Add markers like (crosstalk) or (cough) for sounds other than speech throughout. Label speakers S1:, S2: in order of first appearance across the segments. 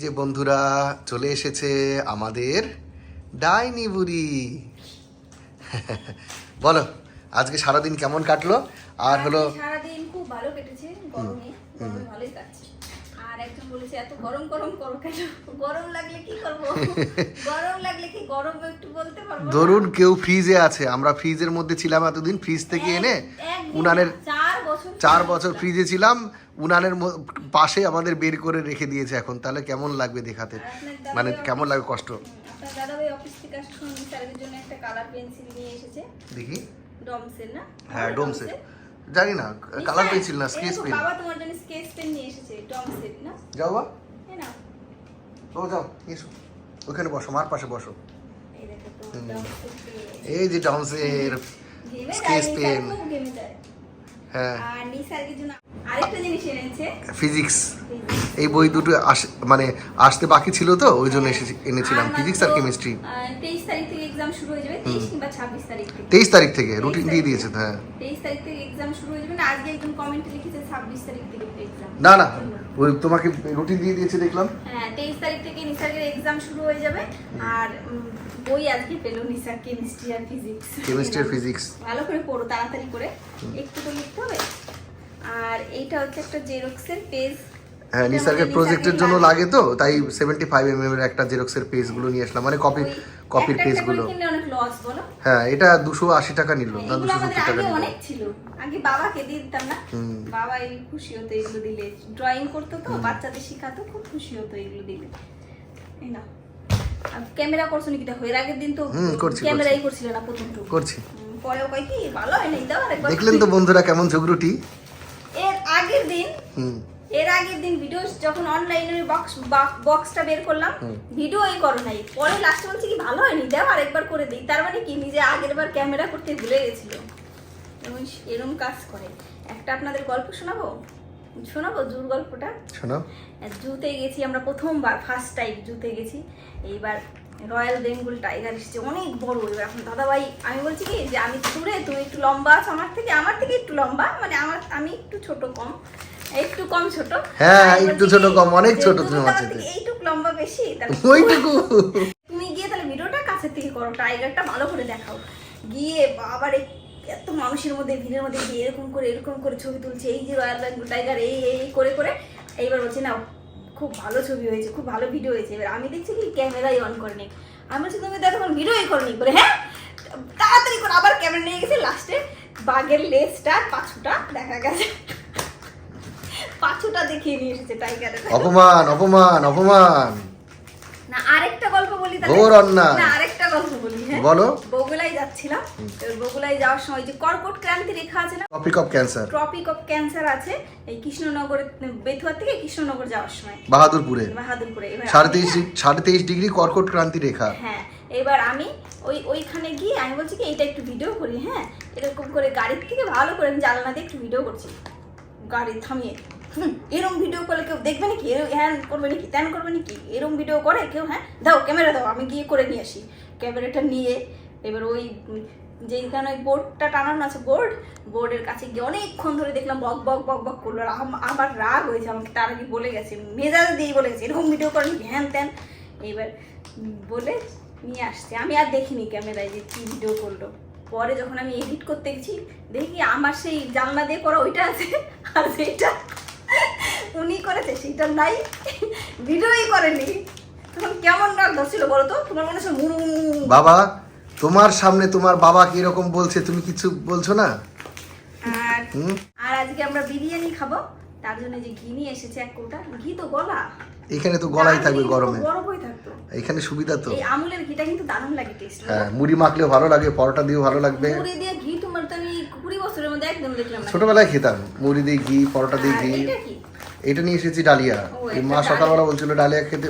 S1: যে বন্ধুরা চলে এসেছে আমাদের ডাইনি বুড়ি। (laughs) বলো আজকে সারাদিন কেমন কাটলো? আর হলো
S2: সারাদিন খুব ভালো কেটেছে গরমে। ভালোই কাটছে। একজন বলেছে এত গরম গরম করো কেন? গরম লাগলে কি করব? (laughs) গরম লাগলে কি গরম একটু বলতে পারব
S1: ধরুন কেউ ফ্রিজে আছে আমরা ফ্রিজের মধ্যে ছিলাম এতদিন ফ্রিজ থেকে এনে উনানের
S2: চার বছর
S1: ফ্রিজে ছিলাম। উনানের পাশে আমাদের বের করে রেখে দিয়েছে এখন তাহলে কেমন লাগবে দেখাতে? মানে কেমন লাগবে কষ্ট?
S2: হুম, আপনার দাদা ভাই অফিস থেকে আসার জন্য একটা কালার পেন্সিল নিয়ে এসেছে।
S1: দেখি।
S2: ডমসের না?
S1: হ্যাঁ ডোমসে জানি না কালার পেন্সিল না স্কেচ পেন
S2: বাবা তোমার জন্য স্কেচ পেন নিয়ে এসেছে ডমসের না?
S1: যাও বা ও যাও এসো। ওখানে বসো মার পাশে বসো।
S2: এই স্কেচ পেন
S1: যে ডমসের
S2: স্কেচ
S1: Sketch
S2: হ্যাঁ।
S1: pen।
S2: নিসার কিছু ঘেমে আরেকটা জিনিস এনেছে।
S1: ফিজিক্স এই বই দুটো মানে আসতে বাকি ছিল তো ওই জন্য এসেছি এনেছিলাম ফিজিক্স আর কেমিস্ট্রি
S2: তেইশ তারিখ থেকে এক্সাম শুরু হয়ে যাবে তেইশ কিংবা ছাব্বিশ তারিখ থেকে।
S1: তেইশ তারিখ থেকে রুটিন দিয়ে দিয়েছে হ্যাঁ।
S2: তেইশ তারিখ থেকে এক্সাম শুরু হয়ে যাবে না আজকে একজন কমেন্টে লিখেছে ছাব্বিশ তারিখ থেকে এক্সাম
S1: না না ওই তোমাকে রুটিন দিয়ে দিয়েছে দেখলাম।
S2: হ্যাঁ তেইশ তারিখ থেকে নিসার্গের এক্সাম শুরু হয়ে যাবে আর বই আজকে পেল নিসার কেমিস্ট্রি আর ফিজিক্স
S1: কেমিস্ট্রি আর ফিজিক্স
S2: ভালো করে পড়ো তাড়াতাড়ি করে। একটু তো লিখতে হবে। আর এইটা হচ্ছে একটা জেরক্সের পেজ
S1: হ্যাঁ নিসার্গের প্রজেক্টের জন্য লাগে তো তাই এর একটা জেরক্সের পেজগুলো নিয়ে আসলাম। মানে কপি কপির পেজগুলো
S2: কিনলে অনেক লস বলো।
S1: হ্যাঁ এটা দুশো আশি টাকা নিল না
S2: এগুলো
S1: দুশো
S2: আমাদের
S1: সত্তর টাকা নিল।
S2: অনেক ছিল। আগে বাবাকে দিয়ে দিতাম না। বাবা এই খুশি হতো এগুলো দিলে। ড্রয়িং করতো তো বাচ্চাদের শেখাতো খুব খুশি হতো এগুলো দিলে। এই না ক্যামেরা করছ নাকি? দেখো এর আগের দিন তো ক্যামেরাই করছিল না প্রথম
S1: করছি।
S2: পরেও কয় কি ভালো হয় দাও আরেকবার।
S1: দেখলেন তো বন্ধুরা কেমন ঝগড়ুটি
S2: আগের দিন এর আগের দিন ভিডিও যখন অনলাইনে বক্স বক্সটা বের করলাম ভিডিও এই করো নাই। পরে লাস্টে বলছি কি ভালো হয়নি দাও আরেকবার করে দিই। তার মানে কি নিজে আগের বার ক্যামেরা করতে ভুলে গেছিল। এবং এরম কাজ করে। একটা আপনাদের গল্প শোনাবো? শোনাবো জুর গল্পটা?
S1: শোনো
S2: জুতে গেছি আমরা প্রথমবার ফার্স্ট টাইম জুতে গেছি। এইবার রয়্যাল বেঙ্গল টাইগার এসেছে অনেক বড় এবার এখন। দাদাভাই আমি বলছি কি যে আমি দূরে তুমি একটু লম্বা আছো আমার থেকে আমার থেকে একটু লম্বা মানে আমার আমি একটু ছোট কম একটু কম ছোট।
S1: হ্যাঁ, একটু ছোট কম, অনেক ছোট
S2: তুমি
S1: আমার
S2: আমার
S1: থেকে।
S2: এইটুকু লম্বা বেশি
S1: ওইটুকু।
S2: তুমি গিয়ে তাহলে ভিডিওটা কাছে থেকে করো টাইগারটা ভালো করে দেখাও। গিয়ে আবার এত মানুষের মধ্যে ভিড়ের মধ্যে গিয়ে এরকম করে এরকম করে ছবি তুলছে এই যে রয়্যাল বেঙ্গল টাইগার এই এই এই করে করে। এইবার বলছে না খুব ভালো ছবি হয়েছে, খুব ভালো ভিডিও হয়েছে। এবার আমি দেখছি কি ক্যামেরাই অন করেনি আমি বলছি, তুমি দেখো ভিডিওই করনি বলে হ্যাঁ? তাড়াতাড়ি করে আবার ক্যামেরা নিয়ে গেছে। লাস্টে বাঘের লেজটা পাঁচটা দেখা গেছে। পাছুটা দেখিয়ে নিয়ে এসেছে টাইগারের
S1: অপমান অপমান অপমান।
S2: না আরেকটা গল্প বলি তাহলে?
S1: ঘোর অন্যায়।
S2: না আরেকটা গল্প বলি হ্যাঁ।
S1: বলো।
S2: বগুলাই যাচ্ছিলাম। বগুলাই যাওয়ার সময় যে কর্কট ক্রান্তি রেখা আছে না?
S1: Topic of cancer
S2: tropic of cancer আছে। এই কৃষ্ণনগর বেথুয়া থেকে কৃষ্ণনগর যাওয়ার সময়।
S1: বাহাদুরপুরে।
S2: বাহাদুরপুরে
S1: সাড়ে তেইশ সাড়ে তেইশ ডিগ্রি কর্কট ক্রান্তি রেখা।
S2: হ্যাঁ এবার আমি ওই ওইখানে গিয়ে আমি বলছি কি এইটা একটু ভিডিও করি হ্যাঁ। এরকম করে গাড়ির থেকে ভালো করে আমি জানলা দিয়ে একটু ভিডিও করছি। গাড়ি থামিয়ে। এরম ভিডিও করলে কেউ দেখবে নাকি? হ্যান করবে নাকি? ত্যান করবে নাকি? এরম ভিডিও করে কেউ হ্যাঁ? দাও ক্যামেরা দাও আমি গিয়ে করে নিয়ে আসি। ক্যামেরাটা নিয়ে এবার ওই যেখানে ওই বোর্ডটা টানানো আছে বোর্ড বোর্ডের কাছে গিয়ে অনেকক্ষণ ধরে দেখলাম বক বক বক বক করল। আমার রাগ হয়েছে আমাকে তার আগে বলে গেছে মেজাজ দিয়ে বলে গেছে এরকম ভিডিও করেন হ্যান ত্যান। এইবার উম, বলে নিয়ে আসছে। আমি আর দেখিনি ক্যামেরায় যে কী ভিডিও করল। পরে যখন আমি এডিট করতে গেছি দেখি আমার সেই জানলা দিয়ে করা ওইটা আছে আর সেইটা উনি করেছে সেইটা নাই। ভিডিওই করেনি। তখন কেমন রাগ ধরছিল বলো তো? তোমার মনে হচ্ছে মুরু
S1: বাবা তোমার সামনে তোমার বাবা কি রকম বলছে তুমি কিছু বলছো না?
S2: আর আর আজকে আমরা বিরিয়ানি খাব। তার জন্য যে ঘি নিয়ে এসেছে এক কৌটা। ঘি তো গলা।
S1: এখানে তো গলাই থাকবে গরমে।
S2: থাকতো।
S1: এখানে সুবিধা তো।
S2: এই আমুলের ঘিটা কিন্তু দারুণ লাগে টেস্ট
S1: হ্যাঁ মুড়ি মাখলেও ভালো লাগে পরোটা দিয়েও ভালো লাগবে।
S2: মুড়ি দিয়ে ঘি তোমার তো আমি কুড়ি বছরের মধ্যে একদম দেখলাম না।
S1: ছোটবেলায় খেতাম মুড়ি দিয়ে ঘি পরোটা দিয়ে ঘি।
S2: এটা
S1: নিয়ে এসেছি ডালিয়া। এই মা সকালবেলা বলছিল ডালিয়া খেতে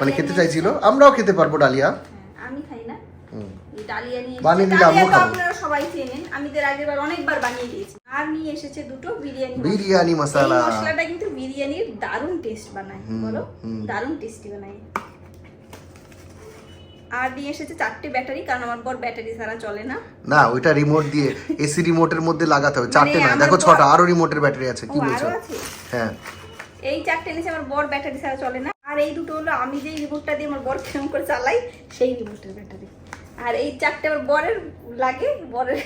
S1: মানে খেতে চাইছিল আমরাও খেতে পারব ডালিয়া।
S2: হ্যাঁ, আমি খাই না।
S1: হুম।
S2: ডালিয়া নিয়ে
S1: বানিয়ে
S2: এসেছে।
S1: দিলে আমিও খাব।
S2: আপনারা সবাই চেনেন। আমি এর আগের অনেকবার বানিয়ে দিয়েছি। আর নিয়ে এসেছে দুটো বিরিয়ানি মশলা।
S1: বিরিয়ানি মশলা
S2: মশলাটা কিন্তু বিরিয়ানির দারুণ টেস্ট বানায় বলো? দারুণ টেস্টি বানায়। আর নিয়ে এসেছে চারটে ব্যাটারি কারণ আমার বর ব্যাটারি ছাড়া চলে না।
S1: না ওইটা রিমোট দিয়ে এসি রিমোটের মধ্যে লাগাতে হবে। চারটে না দেখো ছটা আরও রিমোটের ব্যাটারি আছে কি বলছো? হ্যাঁ।
S2: এই চারটে নিচে আমার বর ব্যাটারি ছাড়া চলে না। আর এই দুটো হলো আমি যেই রিমোটটা দিয়ে আমার বর কেমন করে চালাই সেই রিমোটের ব্যাটারি আর এই চারটে আমার বরের লাগে বরের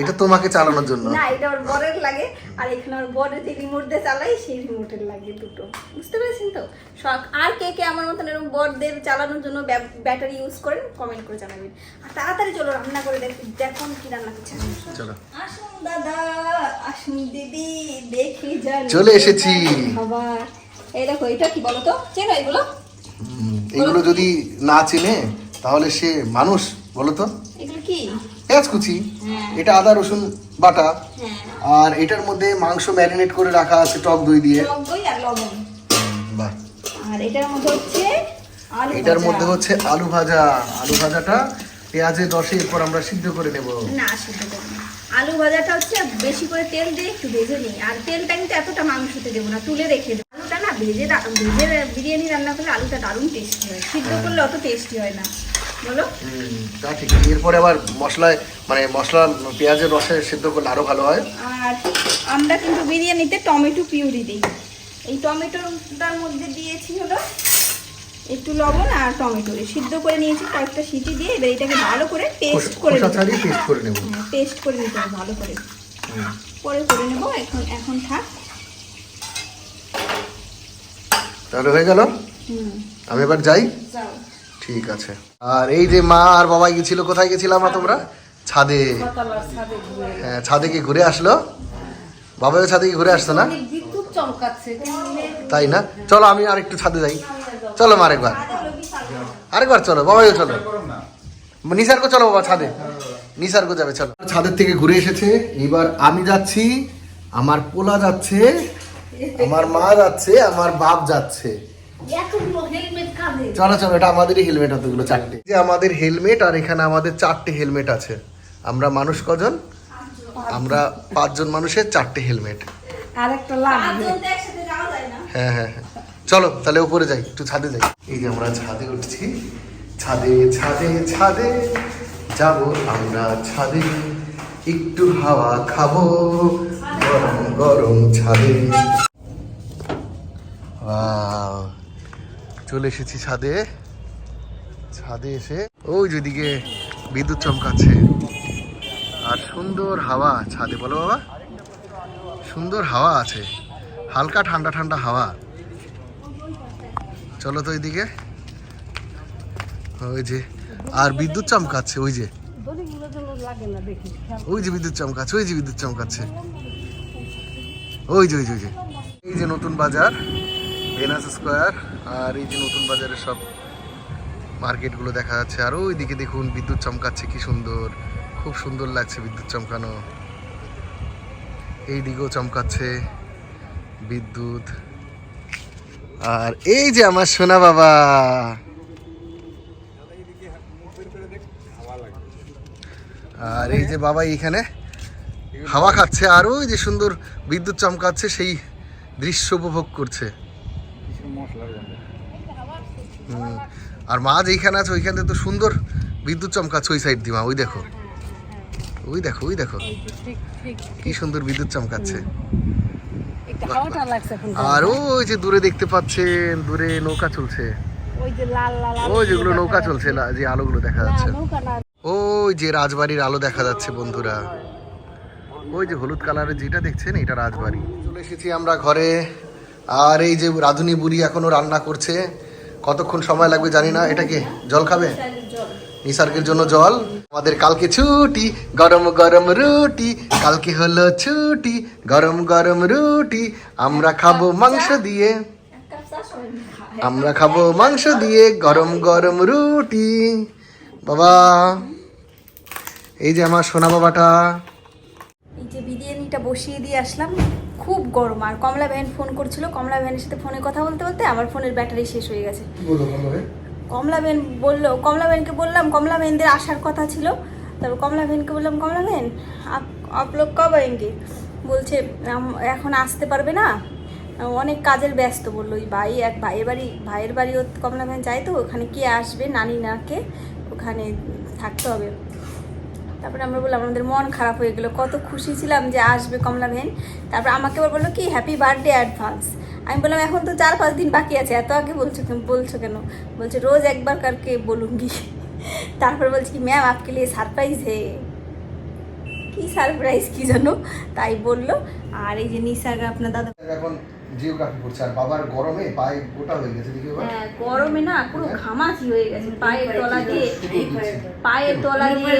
S1: এটা তোমাকে চালানোর জন্য।
S2: না এটা আমার বরের লাগে। আর এখানে আমার বরের যে রিমোট দিয়ে চালাই সেই রিমোটের লাগে দুটো। বুঝতে পেরেছেন তো? শখ। আর কে কে আমার মতন এরকম বরদের চালানোর জন্য ব্যাটারি ইউজ করেন কমেন্ট করে জানাবেন। আর তাড়াতাড়ি চলো রান্না করে দেখ দেখুন কি রান্না করছে
S1: চলো।
S2: আসুন দাদা আসুন দিদি দেখি যান
S1: চলে এসেছি।
S2: খাবার। এই দেখো এটা কি বলো তো? চেনো এগুলো?
S1: এগুলো যদি না চেনে তাহলে সে মানুষ বলো তো।
S2: এগুলো কি?
S1: পেঁয়াজ কুচি
S2: হ্যাঁ।
S1: এটা আদা রসুন বাটা
S2: হ্যাঁ।
S1: আর এটার মধ্যে মাংস ম্যারিনেট করে রাখা আছে টক দই দিয়ে।
S2: টক দই আর লবণ।
S1: বাহ।
S2: আর এটার মধ্যে হচ্ছে আলু
S1: এটার
S2: ভাজা।
S1: মধ্যে হচ্ছে আলু ভাজা। আলু ভাজাটা পেঁয়াজে দশে এরপর আমরা সিদ্ধ করে নেব।
S2: না সিদ্ধ করব আলু ভাজাটা হচ্ছে বেশি করে তেল দিয়ে একটু ভেজে নিই। আর তেলটা কিন্তু এতটা মাংসতে দেবো না তুলে রেখে দেবো। আলুটা না ভেজে ভেজে বিরিয়ানি রান্না করলে আলুটা দারুণ টেস্টি হয়। সিদ্ধ করলে অত টেস্টি হয় না। বলো।
S1: হুম, তা ঠিক। এরপরে আবার মশলায় মানে মশলা পেঁয়াজের রসে সিদ্ধ করলে আরও ভালো হয়।
S2: আর আমরা কিন্তু বিরিয়ানিতে টমেটো পিউরি দিই। এই টমেটোটার মধ্যে দিয়েছি হলো একটু লবণ আর টমেটো। সিদ্ধ করে নিয়েছি কয়েকটা সিটি দিয়ে। এবার এটাকে ভালো করে পেস্ট করে
S1: পেস্ট করে নেব।
S2: হ্যাঁ পেস্ট করে নিতে হবে ভালো করে। পরে করে নেব। এখন এখন থাক।
S1: তাহলে হয়ে গেল?
S2: হুম।
S1: আমি এবার যাই।
S2: যাও।
S1: ঠিক আছে। আর এই যে মা আর বাবা গেছিল কোথায় গেছিলাম তোমরা? ছাদে। হ্যাঁ ছাদে কি ঘুরে আসলো? বাবাও ছাদে কি ঘুরে আসতো না? তাই না? চলো আমি আরেকটু ছাদে যাই। চলো মা আরেকবার। আরেকবার চলো বাবাইও চলো। নিসার্গো চলো বাবা ছাদে। নিসার্গো যাবে চলো। ছাদের থেকে ঘুরে এসেছে। এবার আমি যাচ্ছি আমার পোলা যাচ্ছে আমার মা যাচ্ছে আমার বাপ যাচ্ছে। চলো চলো এটা আমাদেরই হেলমেট অতগুলো চারটে। যে আমাদের হেলমেট আর এখানে আমাদের চারটে হেলমেট আছে। আমরা মানুষ কজন? আমরা পাঁচজন মানুষের চারটে হেলমেট
S2: আর একটা লাগবে
S1: হ্যাঁ হ্যাঁ হ্যাঁ। চলো তাহলে উপরে যাই একটু ছাদে যাই। এই যে আমরা ছাদে উঠছি। ছাদে ছাদে ছাদে যাব আমরা ছাদে। একটু হাওয়া খাব। গরম গরম ছাদে। Wow! চলে এসেছি ছাদে। ছাদে এসে, ওই যেদিকে বিদ্যুৎ চমকাচ্ছে। আর সুন্দর হাওয়া ছাদে, বলো বাবা। সুন্দর হাওয়া আছে। হালকা ঠান্ডা ঠান্ডা হাওয়া। চলো তো ওইদিকে। ওই যে, আর বিদ্যুৎ চমকাচ্ছে, ওই যে। ওই যে বিদ্যুৎ চমকাচ্ছে, ওই যে বিদ্যুৎ চমকাচ্ছে। ওই যে ওই যে ওই যে। এই যে নতুন বাজার ভেনাস স্কোয়ার আর এই যে নতুন বাজারের সব মার্কেটগুলো দেখা যাচ্ছে। আর ওই দিকে দেখুন বিদ্যুৎ চমকাচ্ছে, কি সুন্দর। খুব সুন্দর লাগছে বিদ্যুৎ চমকানো। এই দিকেও চমকাচ্ছে বিদ্যুৎ। আর এই যে আমার সোনা বাবা। আর এই যে বাবা এইখানে হাওয়া খাচ্ছে, আর ওই যে সুন্দর বিদ্যুৎ চমকাচ্ছে, সেই দৃশ্য উপভোগ করছে। আর মা যেইখানে আছে ওইখানে তো সুন্দর বিদ্যুৎ চমকাচ্ছে ওই সাইড দিয়ে মা ওই দেখো। ওই দেখো ওই দেখো। কি সুন্দর বিদ্যুৎ চমকাচ্ছে। আর ওই যে দূরে দেখতে পাচ্ছেন দূরে নৌকা চলছে।
S3: ওই
S1: যেগুলো নৌকা চলছে যে আলোগুলো দেখা যাচ্ছে। ওই যে রাজবাড়ির আলো দেখা যাচ্ছে বন্ধুরা। ওই যে হলুদ কালারের যেটা দেখছেন এটা রাজবাড়ি। চলে এসেছি আমরা ঘরে। আর এই যে রাধুনি বুড়ি এখনও রান্না করছে। কতক্ষণ সময় লাগবে জানি না। এটা কি জল খাবে? নিসর্গের জন্য জল। আমাদের কালকে ছুটি, গরম গরম রুটি। কালকে হলো ছুটি, গরম গরম রুটি। আমরা খাব মাংস দিয়ে। আমরা খাব মাংস দিয়ে গরম গরম রুটি। বাবা, এই যে আমার সোনা বাবাটা।
S2: যে বিরিয়ানিটা বসিয়ে দিয়ে আসলাম খুব গরম। আর কমলা ভ্যান ফোন করছিল কমলা ভ্যানের সাথে ফোনে কথা বলতে বলতে আমার ফোনের ব্যাটারি শেষ হয়ে গেছে। কমলা ভ্যান? বলল কমলা ভ্যানকে বললাম কমলা ভ্যানদের আসার কথা ছিল। তারপর কমলা ভ্যানকে বললাম কমলা ভ্যান আপ আপ লোক কব আएंगे বলছে এখন আসতে পারবে না। অনেক কাজের ব্যস্ত বলল ওই ভাই এক ভাইয়ের বাড়ি ভাইয়ের বাড়ি কমলা ভ্যান যায় তো ওখানে কে আসবে? নানি নাকে ওখানে থাকতে হবে। তারপরে আমরা বললাম আমাদের মন খারাপ হয়ে গেলো কত খুশি ছিলাম যে আসবে কমলা ভ্যান তারপর আমাকে আবার বলল কি হ্যাপি বার্থডে অ্যাডভান্স আমি বললাম এখন তো চার পাঁচ দিন বাকি আছে এত আগে বলছো কেন বলছো কেন? বলছে রোজ একবার কারকে বলুন বলুঙ্গি। তারপর বলছি কি ম্যাম আপকে লিয়ে সারপ্রাইজ হে। কি সারপ্রাইজ কি জানো তাই বলল। আর এই যে নিসার আপনার দাদা
S1: এখন জিওগ্রাফি করছে আর বাবার গরমে পায়ে গোটা হয়ে গেছে দেখি
S2: হ্যাঁ, গরমে না পুরো ঘামাচি হয়ে গেছে পায়ের তলা দিয়ে পায়ের তলা দিয়ে।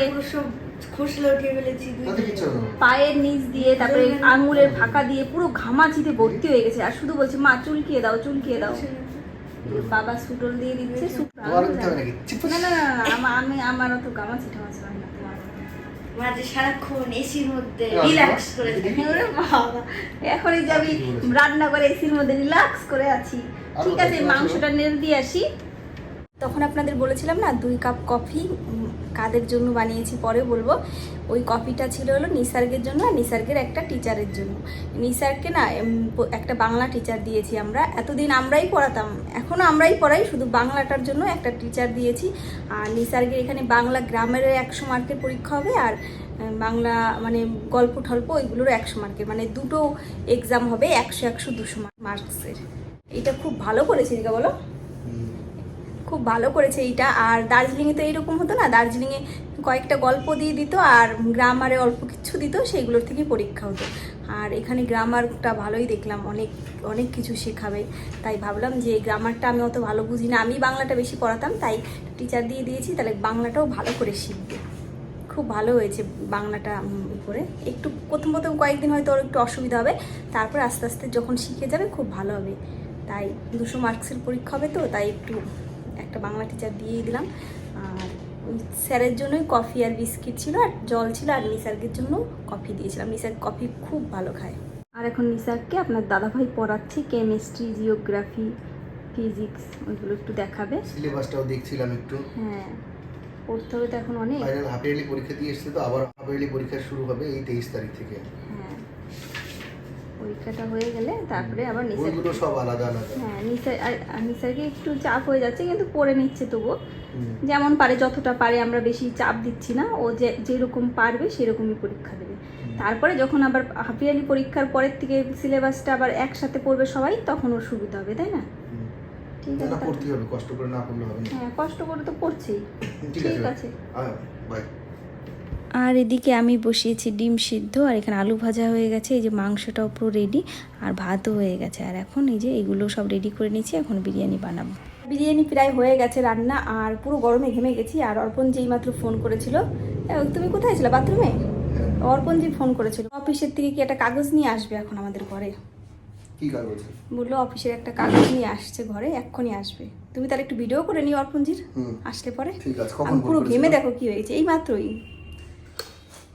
S2: পায়ের নিচ দিয়ে তারপরে আঙুলের ফাঁকা দিয়ে পুরো ঘামাচিতে ভর্তি হয়ে গেছে। আর শুধু বলছে মা চুলকিয়ে দাও চুলকিয়ে দাও। বাবা সুটল দিয়ে দিচ্ছে না না আমি আমার অত গামাচি টামাচি হয় না তোমার।
S4: মাঝে সারাক্ষণ এসির মধ্যে রিল্যাক্স করে
S1: দেখি।
S2: ওরে বাবা, এখন এই যে আমি রান্না করে এসির মধ্যে রিল্যাক্স করে আছি। ঠিক আছে মাংসটা নেড়ে দিয়ে আসি। তখন আপনাদের বলেছিলাম না, দুই কাপ কফি কাদের জন্য বানিয়েছি পরে বলব। ওই কফিটা ছিল হলো নিসার্গের জন্য আর নিসার্গের একটা টিচারের জন্য। নিসার্গকে না একটা বাংলা টিচার দিয়েছি আমরা। এতদিন আমরাই পড়াতাম এখনও আমরাই পড়াই, শুধু বাংলাটার জন্য একটা টিচার দিয়েছি। আর নিসার্গের এখানে বাংলা গ্রামের একশো মার্কের পরীক্ষা হবে আর বাংলা মানে গল্প টল্প ওইগুলোর একশো মার্কের। মানে দুটো এক্সাম হবে একশো একশো দুশো মার্কসের। এটা খুব ভালো করেছে, রিকা, বলো। খুব ভালো করেছে এইটা। আর দার্জিলিংয়ে তো এইরকম হতো না দার্জিলিংয়ে কয়েকটা গল্প দিয়ে দিত আর গ্রামারে অল্প কিছু দিত সেইগুলোর থেকে পরীক্ষা হতো। আর এখানে গ্রামারটা ভালোই দেখলাম অনেক অনেক কিছু শেখাবে। তাই ভাবলাম যে গ্রামারটা আমি অত ভালো বুঝি না আমি বাংলাটা বেশি পড়াতাম তাই টিচার দিয়ে দিয়েছি তাহলে বাংলাটাও ভালো করে শিখবে। খুব ভালো হয়েছে বাংলাটা উম, করে একটু প্রথম প্রথম কয়েকদিন হয়তো ওর একটু অসুবিধা হবে তারপর আস্তে আস্তে যখন শিখে যাবে খুব ভালো হবে। তাই দুশো মার্কসের পরীক্ষা হবে তো তাই একটু একটা বাংলা টিচার দিয়েই দিলাম। আর স্যারের জন্যই কফি আর বিস্কিট ছিল আর জল ছিল আর নিসার্গের জন্য কফি দিয়েছিলাম। নিসার্গ কফি খুব ভালো খায়। আর এখন নিসার্গকে আপনার দাদাভাই পড়াচ্ছে কেমিস্ট্রি জিওগ্রাফি ফিজিক্স ওইগুলো একটু দেখাবে।
S1: সিলেবাসটাও দেখছিলাম একটু।
S2: হ্যাঁ পড়তে হবে তো এখন অনেক।
S1: ফাইনাল হাফ ইয়ারলি পরীক্ষা দিয়ে এসছে তো আবার হাফ ইয়ারলি পরীক্ষা শুরু হবে এই তেইশ তারিখ থেকে।
S2: পরীক্ষাটা হয়ে গেলে তারপরে আবার নিসার
S1: সব আলাদা আলাদা।
S2: হ্যাঁ নিসার আর- নিসারকে একটু চাপ হয়ে যাচ্ছে কিন্তু পড়ে নিচ্ছে তবুও। যেমন পারে যতটা পারে আমরা বেশি চাপ দিচ্ছি না ও যে যেরকম পারবে সেরকমই পরীক্ষা দেবে। তারপরে যখন আবার হাফিয়ালি পরীক্ষার পরের থেকে সিলেবাসটা আবার একসাথে পড়বে সবাই তখন ওর সুবিধা হবে তাই না? ঠিক আছে
S1: পড়তে হবে কষ্ট করে না পড়লে হবে না।
S2: হ্যাঁ কষ্ট করে তো পড়ছেই।
S1: ঠিক আছে বাই
S2: আর এদিকে আমি বসিয়েছি ডিম সিদ্ধ আর এখানে আলু ভাজা হয়ে গেছে এই যে মাংসটাও পুরো রেডি আর ভাতও হয়ে গেছে। আর এখন এই যে এগুলো সব রেডি করে নিয়েছি এখন বিরিয়ানি বানাবো। বিরিয়ানি প্রায় হয়ে গেছে রান্না আর পুরো গরমে ঘেমে গেছি আর অর্পণ যেই মাত্র ফোন করেছিল তুমি কোথায় ছিলে? বাথরুমে অর্পণ যে ফোন করেছিল অফিসের থেকে কি একটা কাগজ নিয়ে আসবে এখন আমাদের ঘরে?
S1: কি কাগজ?
S2: বলল অফিসের একটা কাগজ নিয়ে আসছে ঘরে এক্ষুনি আসবে। তুমি তাহলে একটু ভিডিও করে নিও অর্পণজির আসলে পরে।
S1: ঠিক আছে,
S2: পুরো ঘেমে দেখো কি হয়েছে এই মাত্রই।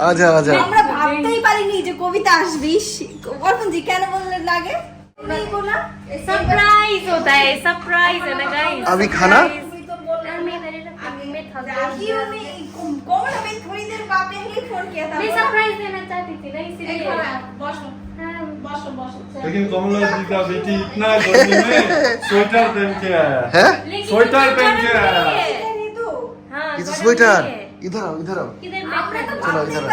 S3: आई, आई।
S1: आजा आजा
S2: আমরা ভাবতেই পারিনি যে কবিতা আসবি অর্পণ জি কেন বললেন লাগে नहीं बोला
S3: सरप्राइज होता है सरप्राइज है ना गाइस
S1: अभी खाना?
S3: मैं थक
S2: क्यों
S3: गई
S2: नहीं कौन हमें थोड़ी देर बाद पहले ही फोन किया था
S3: मैं सरप्राइज देना चाहती थी ना इसीलिए हाँ,
S5: लेकिन कमला जी का बेटी इतना गर्मी में स्वेटर पहन के आया
S1: है
S3: लेकिन
S5: स्वेटर
S3: इतना
S5: पहन के
S3: गर्म
S5: आया।
S3: नहीं है।
S2: नहीं तो
S3: हाँ,
S1: ये तो
S3: गर्म
S1: स्वेटर इधर
S3: ইধার
S2: আও ইধার
S3: আও
S1: চলো ইধার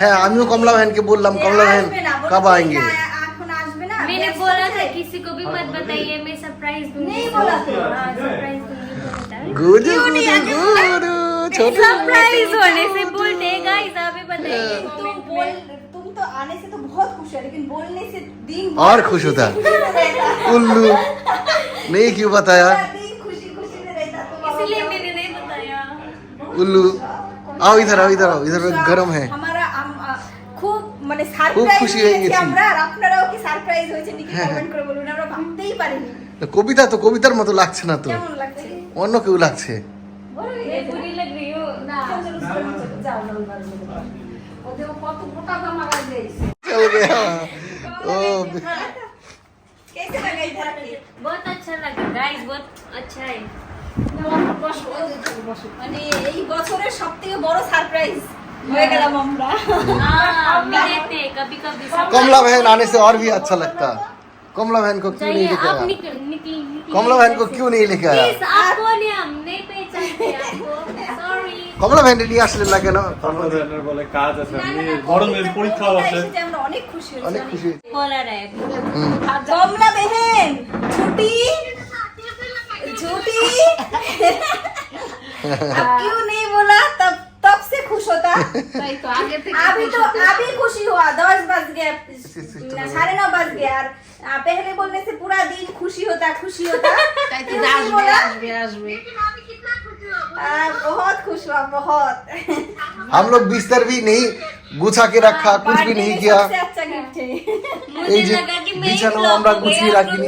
S1: হ্যাঁ আমিও কমলা ভ্যানকে বললাম কমলা
S2: ভ্যান কব আएँगे
S3: मैंने बोला था किसी को भी मत बताइए मैं सरप्राइज़ दूँगी
S2: नहीं बोला था
S3: हाँ, सरप्राइज़ दूँगी तो
S1: गुडू गुडू छोटू।
S3: सरप्राइज़ होने से बोल देगा आप बताइए।
S2: हाँ।
S3: तुम
S2: बोल तुम तो आने से तो बहुत खुश है लेकिन बोलने से दिन
S1: और खुश होता उल्लू नहीं क्यों बताया? (laughs) उल्लू आओ इधर आओ इधर आओ इधर गरम है
S2: আমরা আম- আ- খুব মানে
S1: খুব
S2: সারপ্রাইজ
S1: খুশি হয়ে
S2: হয়েছি
S1: গেছি।
S2: আমরা আর আপনারাও কি সারপ্রাইজ হয়েছে নাকি
S1: হ্যাঁ,
S2: কমেন্ট করে বলুন আমরা ভাবতেই পারিনি
S1: কবিতা তো কবিতার মতো লাগছে না তো
S2: কেমন লাগছে
S1: অন্য কেউ লাগছে
S3: मैं बुरी लग रही हूँ
S1: चल गया ओ
S2: कैसे लगा इधर आके
S3: बहुत अच्छा लगा गाइस बहुत अच्छा है
S2: মানে এই বছরের সবথেকে বড় সারপ্রাইজ হয়ে গেলাম আমরা
S3: हाँ मिल लेते हैं कभी कभी सब
S1: कमला बहन आने से और भी अच्छा लगता कमला बहन को क्यों नहीं
S3: चाहिए
S1: लेके
S3: आप
S1: आया
S3: निकल निकल निकल
S1: कमला बहन को क्यों नहीं लेके आया
S3: प्लीज आपको नहीं हम नहीं पहचानते आपको सॉरी
S1: কমলা বহন নিয়ে আসলেন না কেন
S5: তারপর ব্যানার বলে কাজ আছে আমি গরমের পরীক্ষাও আছে
S2: এসেছে, আমরা অনেক খুশি হয়েছি
S1: অনেক খুশি
S3: कॉलर है
S1: হুম।
S2: कमला बहन छुट्टी झूठी अब क्यों नहीं बोला तब तब से खुश होता अभी तो अभी खुशी हुआ दस बज गया साढ़े नौ बज गया और आ, पहले बोलने से पूरा दिन खुशी होता खुशी होता क्यों नहीं बोला? आ, बहुत खुश हुआ बहुत
S1: हम लोग बिस्तर भी नहीं गुछा के रखा कुछ भी नहीं किया
S2: सबसे अच्छा गिफ्ट है
S3: मुझे
S1: এই যে
S3: लगा कि मैं
S1: বিছানাও
S3: vlog
S1: আমরা
S3: हो
S1: গুছিয়ে
S3: गया, आप
S1: রাখিনি।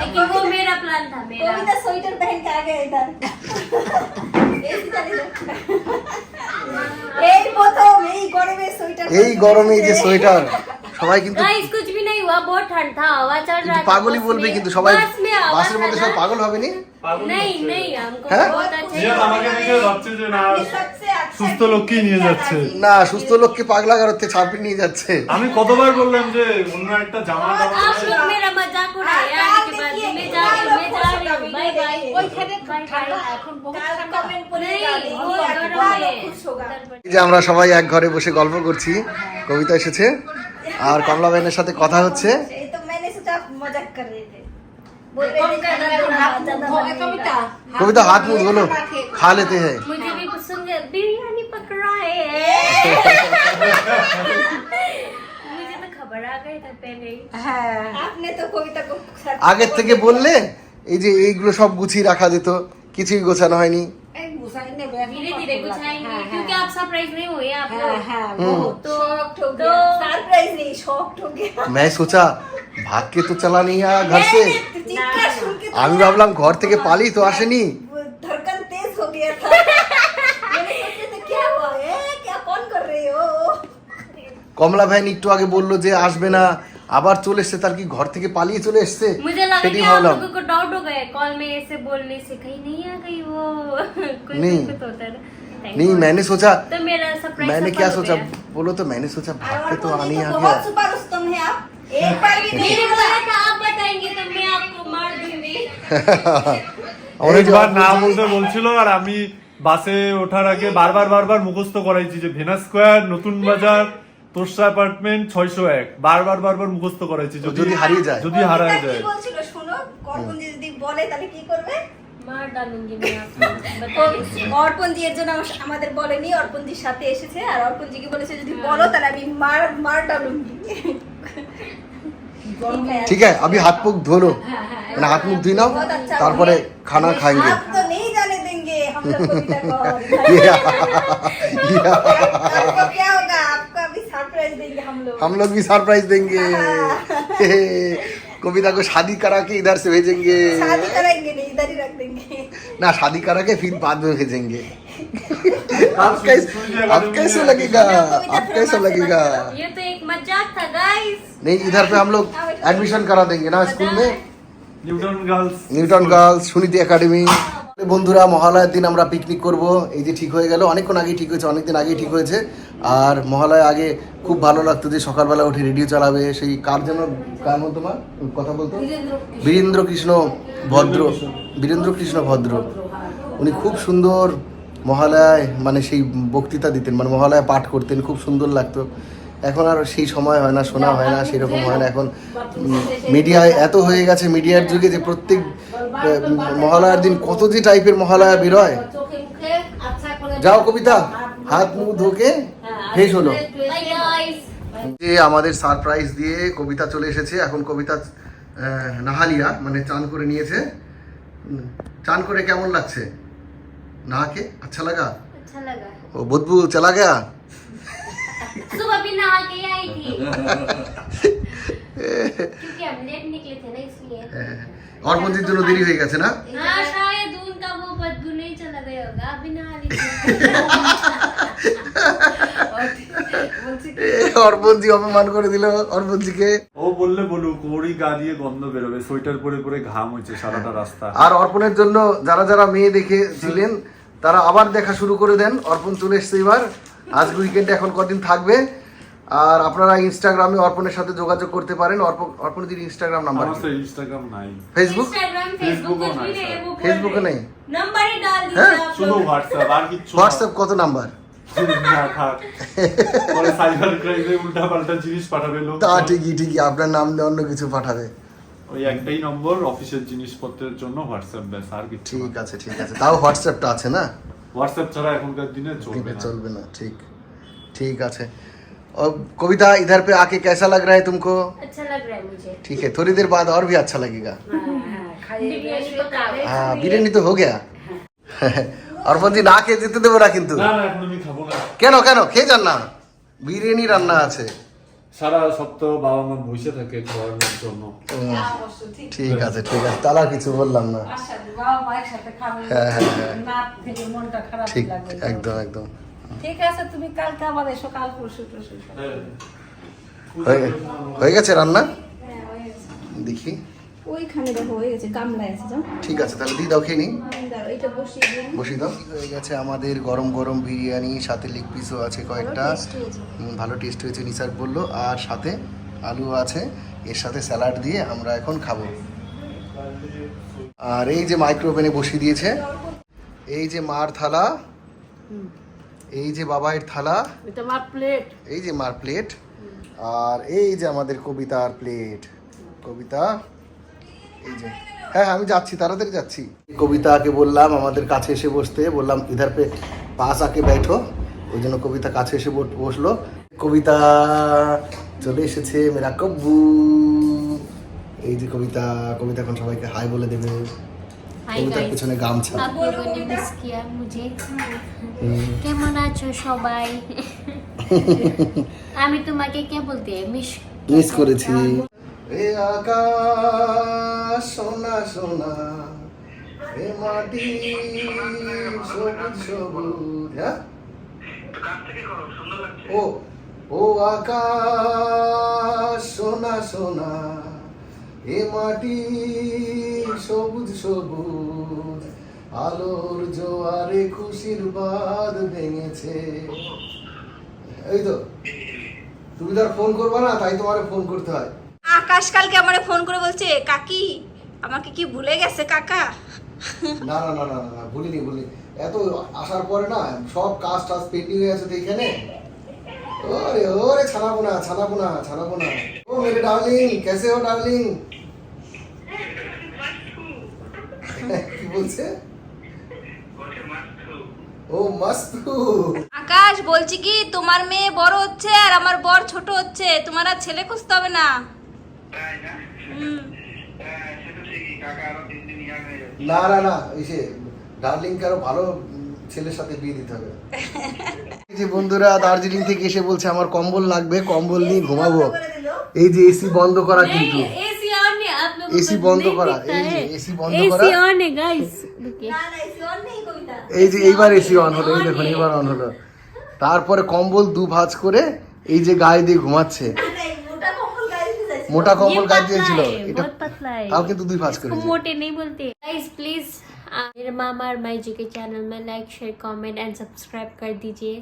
S3: लेकिन वो मेरा प्लान था मेरा
S2: कविता स्वेटर पहन के आ गए इधर ऐसे चले जाओ। এই প্রথম এই গরমে সোয়েটার
S1: এই গরমে এই যে সোয়েটার সবাই কিন্তু
S3: गाइस कुछ भी नहीं हुआ बहुत ठंड था हवा चल रहा था
S1: পাগলই
S3: बस
S1: বলবে
S3: में।
S1: কিন্তু সবাই
S3: बस में हवा
S1: বাসের মধ্যে
S3: था
S1: সব
S3: ना।
S1: পাগল হবে নি
S3: नहीं नहीं हमको
S1: হ্যাঁ?
S3: बहुत अच्छा
S5: জিয়াদ আমাকে দেখে ভাবছে যে না
S2: सबसे अच्छा
S5: সুস্থ লোককেই নিয়ে যাচ্ছে
S1: না সুস্থ লোককে পাগলা গারোতে ছাপিয়ে নিয়ে যাচ্ছে
S5: আমি কতবার বললাম যে অন্য একটা জামা
S3: आप
S5: কাপড়
S3: लोग मेरा मजाक उड़ाए आने के बाद मैं जा रही हूँ मैं जा रही हूँ बाय बाय
S2: ওইখানে ঠান্ডা এখন বহুত কমেন্ট করে
S3: नहीं
S2: वो
S3: बहुत
S2: एक
S3: गर्म
S2: बार
S3: है
S2: खुश होगा
S1: এই যে আমরা সবাই এক ঘরে বসে গল্প করছি কবিতা এসেছে আর কমলা বাহিনীর সাথে কথা হচ্ছে
S2: ये तो मैंने सोचा आप मजाक कर रहे थे
S3: কবিতা হাত মুখ
S2: বলো খা লেতে হ্যাঁ বিরিয়ানি
S1: আগের থেকে বললে এই যে এইগুলো সব গুছিয়ে রাখা যেত কিছুই গোছানো হয়নি। मैं सोचा भाग के तो चला नहीं আমি ভাবলাম ঘর থেকে পালি তো আসেনি
S2: वो धड़कन तेज हो गया था मैंने सोचा था क्या हुआ है क्या कौन कर रहे हो
S1: কমলা ভাই একটু আগে বললো যে আসবে না আবার চলে এসছে তার কি ঘর থেকে পালিয়ে চলে এসছে
S3: मुझे लगा
S1: সেটাই
S3: कि आप
S1: ভাবলাম
S3: लोगों को डाउट हो गया कॉल में ऐसे बोलने से कहीं नहीं आ गई वो कुछ
S1: नहीं।
S3: कुछ होता है ना Thank
S1: नहीं
S3: God.
S1: मैंने सोचा
S3: तो मेरा सरप्राइज
S1: मैंने
S3: सफल
S1: क्या
S3: हो
S1: सोचा
S3: गया।
S1: बोलो तो मैंने सोचा भाग के
S2: और
S1: तो आने
S2: तो
S1: आ
S2: बहुत
S1: गया
S2: सुपर रुस्तम है आप एक बार भी नहीं
S3: मेरे को
S2: बोला
S3: लगा था आप बताएंगे तो मैं आपको मार दूंगी
S5: অনেকবার না বলতে বলছিল আর আমি বাসে ওঠার আগে বারবার বারবার মুখস্থ করাইছি যে ভেনা স্কোয়ার নতুন বাজার তোরসা অ্যাপার্টমেন্ট ছয়শো এক বারবার বারবার মুখস্থ করাইছি
S1: যদি হারিয়ে যায়।
S5: যদি হারায়
S2: কবিতা
S5: যায়
S2: কি বলছিল শোনো কর্পণ জি যদি বলে তাহলে কি করবে
S3: मार डालूंगी मैं आपको बताइए
S2: অর্পণ জি এর জন্য আমার- আমাদের বলেনি অর্পণ জির সাথে এসেছে আর অর্পণ জি কি বলেছে যদি বলো তাহলে আমি মার মার ডালুঙ্গি
S1: ठीक है अभी हाथ मुख धो लो ना हाथ मुख धुई नाओ
S2: बहुत अच्छा
S1: तारपरे खाना खाएंगे
S2: आप तो नहीं जाने देंगे हम लोग कविता को
S1: या, या,
S2: आपको क्या होगा आपको अभी सरप्राइज देंगे हम लोग
S1: हम लोग भी सरप्राइज देंगे कविता को शादी करा के इधर से भेजेंगे
S2: शादी कराएंगे नहीं इधर ही रख देंगे
S1: ना शादी करा के फिर बाद में भेजेंगे आप कैसे आप कैसे लगेगा आप कैसे लगेगा
S3: ये तो एक मजाक था गाइस
S1: नहीं इधर पे हम लोग एडमिशन करा देंगे ना स्कूल में
S5: Newton girls
S1: Newton girls Suniti academy বন্ধুরা মহালয়ার দিন আমরা পিকনিক করব এই যে ঠিক হয়ে গেল অনেকক্ষণ আগেই ঠিক হয়েছে অনেকদিন আগেই ঠিক হয়েছে আর মহালয়া আগে খুব ভালো লাগতো যে সকালবেলা উঠে রেডিও চালাবে সেই কার যেন কার মতো তোমার কথা বলতো বীরেন্দ্র কৃষ্ণ ভদ্র বীরেন্দ্র কৃষ্ণ ভদ্র উনি খুব সুন্দর মহালয়ায় মানে সেই বক্তৃতা দিতেন মানে মহালয়া পাঠ করতেন খুব সুন্দর লাগতো এখন আর সেই সময় হয় না শোনা হয় না সেরকম হয় না। এখন মিডিয়ায় এত হয়ে গেছে মিডিয়ার যুগে যে প্রত্যেক মহালয়ার দিন কত যে টাইপের মহালয়া বেরোয়। যাও কবিতা হাত মুখ ধোকে ফেস হলো। যে আমাদের সারপ্রাইজ দিয়ে কবিতা চলে এসেছে এখন কবিতা নাহালিয়া মানে চান করে নিয়েছে। চান করে কেমন লাগছে? নাকে আচ্ছা,
S3: আচ্ছা লাগা?
S1: ও বদবু চলা গয়া
S3: सुबह भी नहा के ही आई थी (laughs) क्योंकि हम लेट निकले थे ना इसलिए
S1: অর্পণজির জন্য দেরি হয়ে গেছে না
S3: हाँ शायद उनका वो बदबू नहीं चला गया होगा अभी नहा लीजिए
S1: এ, অর্পণজি অপমান করে দিল অর্পণজিকে
S5: ও বললে বলুক ওরই গা দিয়ে গন্ধ বেরোবে সোয়েটার পরে পরে ঘাম হয়েছে সারাটা রাস্তা
S1: আর অর্পণের জন্য যারা যারা মেয়ে দেখেছিলেন তারা আবার দেখা শুরু করে দেন অর্পণ চলে এসছে এবার আজকে উইকেন্ডে এখন কদিন থাকবে? আর আপনারা ইনস্টাগ্রামে অর্পণের সাথে যোগাযোগ করতে পারেন। অর্পণ দিদির ইনস্টাগ্রাম নাম্বার
S5: আছে ইনস্টাগ্রাম নাই।
S1: ফেসবুক
S3: ফেসবুকও নাই
S1: ফেসবুকও
S3: নাই? নাম্বারই
S5: ডাল
S3: দিছি
S5: হোয়াটসঅ্যাপ আর কিছু
S1: হোয়াটসঅ্যাপ কত নাম্বার তা ঠিকই ঠিকই। আপনার নাম দিয়ে অন্য কিছু পাঠাবে।
S5: ওই একটাই নম্বর অফিসের জিনিসপত্রের জন্য হোয়াটসঅ্যাপ ব্যাস আর
S1: ঠিক আছে ঠিক আছে। তাও হোয়াটসঅ্যাপটা আছে না?
S5: হোয়াটসঅ্যাপ ছাড়া এখনকার দিনে চলবে
S1: ठीक है
S5: না
S1: चल ना ठीक ठीक है और कविता इधर पे आके कैसा लग रहा है तुमको
S3: अच्छा लग रहा है मुझे
S1: ठीक है थोड़ी देर बाद और भी अच्छा लगेगा
S3: बिरयानी पका
S1: हाँ बिरयानी तो हो गया অর্পণ জি না খেয়ে যেতে দেবো না কিন্তু
S5: না না এখন আমি খাবো না
S1: কেন কেন খেয়ে যান না বিরিয়ানি রান্না আছে
S5: সারা সপ্তাহ বাবা মা বসে থাকে খাওয়ানোর জন্য।
S1: হুম, ঠিক। আছে ঠিক আছে তাহলে আর কিছু বললাম না।
S6: একসাথে খাবে
S1: হ্যাঁ, হ্যাঁ, হ্যাঁ।
S6: না থেকে মনটা খারাপ
S1: ঠিক একদম একদম।
S6: ঠিক আছে তুমি কালকে আবার এসো কাল পরশু টরশু
S1: হয়ে। হয়ে গেছে রান্না? দেখি।
S2: ওইখানে দেখো হয়ে গেছে গামলায় আছে যাও
S1: ঠিক আছে তাহলে দিয়ে দাও খেয়ে নিই।
S2: দাঁড়াও এটা বসিয়ে দিন
S1: বসিয়ে দাও। হয়ে গেছে আমাদের গরম গরম বিরিয়ানি সাথে লেগ পিসও আছে কয়েকটা। ভালো টেস্ট হয়েছে নিসার বলল। আর সাথে আলু আছে এর সাথে স্যালাড দিয়ে আমরা এখন খাব। আর এই যে মাইক্রো ওভেনে বসিয়ে দিয়েছে এই যে মার থালা এই যে বাবাইয়ের থালা
S6: এটা আমার প্লেট
S1: এই যে মার প্লেট আর এই যে আমাদের কবিতার প্লেট কবিতা হ্যাঁ আমি যাচ্ছি তাড়াতাড়ি যাচ্ছি। কবিতাকে বললাম আমাদের কাছে এসে বসতে। বললাম ইধার পে পাশ আকে ব্যাঠো ওই জন্য কবিতা কাছে এসে বসল। কবিতা চলে এসেছে মেরা কব্বু। এই যে কবিতা কবিতা এখন সবাইকে হাই বলে দেবে। কবিতার পেছনে গামছা।
S3: কেমন আছো সবাই? (laughs) আমি তোমাকে কে বলতে? মিস
S1: করেছি। এ আকাশ, সোনা সোনা এ মাটি, সবুজ সবুজ হ্যাঁ? ও ও আকাশ, সোনা সোনা এ মাটি, সবুজ সবুজ, আলোর জোয়ারে খুশির বাদ ভেঙেছে। এই তো, তুমি তো ফোন করবা না, তাই তোমার ফোন করতে হয়।
S2: আকাশ কালকে আমারে ফোন করে বলছে কাকি আমাকে কি ভুলে গেছে কাকা?
S1: না না না না না, ভুলিনি ভুলিনি। এত আসার পরে না সব কাজ টাজ পেন্ডিং হয়ে আছে তো এখানে ওরে ওরে ছানাবো না ছানাবো না ছানাবো না ও মেরে ডার্লিং কেসে হো ডার্লিং। কি বলছে? ও মস্তু।
S2: আকাশ বলছি কি তোমার মেয়ে বড় হচ্ছে আর আমার বর ছোট হচ্ছে তোমার আর ছেলে খুঁজতে হবে না।
S1: না না না এই যে ডার্লিংকে ভালো ছেলের সাথে বিয়ে দিতে হবে। (laughs) যে বন্ধুরা দার্জিলিং থেকে এসে বলছে আমার কম্বল লাগবে কম্বল নিয়ে ঘুমাবো। এই যে এসি বন্ধ করা কিন্তু। এসি বন্ধ করা এই এসি বন্ধ করা। এই যে এইবার এসি অন হলো এই দেখুন এবার অন হলো। তারপরে কম্বল দু ভাঁজ করে এই যে গায়ে দিয়ে ঘুমাচ্ছে। (laughs) মোটা
S3: ये
S1: কম্বল গায়ে
S3: पतला
S1: দিয়েছিল
S3: है
S1: এটা
S3: बहुत पतला है
S1: তাও কিন্তু দুই ভাঁজ
S3: इसको
S1: করেছে
S3: मोटे नहीं बोलते गाइस प्लीज मेरे मामा और माई जी के चैनल में like share comment and subscribe कर दीजिए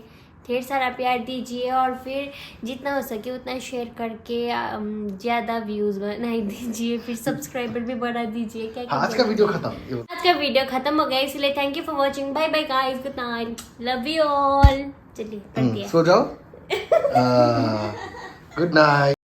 S3: ढेर सारा प्यार दीजिए और फिर जितना हो सके उतना शेयर करके अम, ज्यादा व्यूज बनाई दीजिए फिर सब्सक्राइबर भी बढ़ा दीजिए क्या क्या
S1: हाँ, आज का
S3: बोलना
S1: वीडियो
S3: है?
S1: खत्म ये
S3: आज का वीडियो खत्म हो गया इसलिए thank you for watching bye bye guys good night love you all चलिए कर
S1: हम्म,
S3: दिया
S1: सो जाओ (laughs) गुड नाइट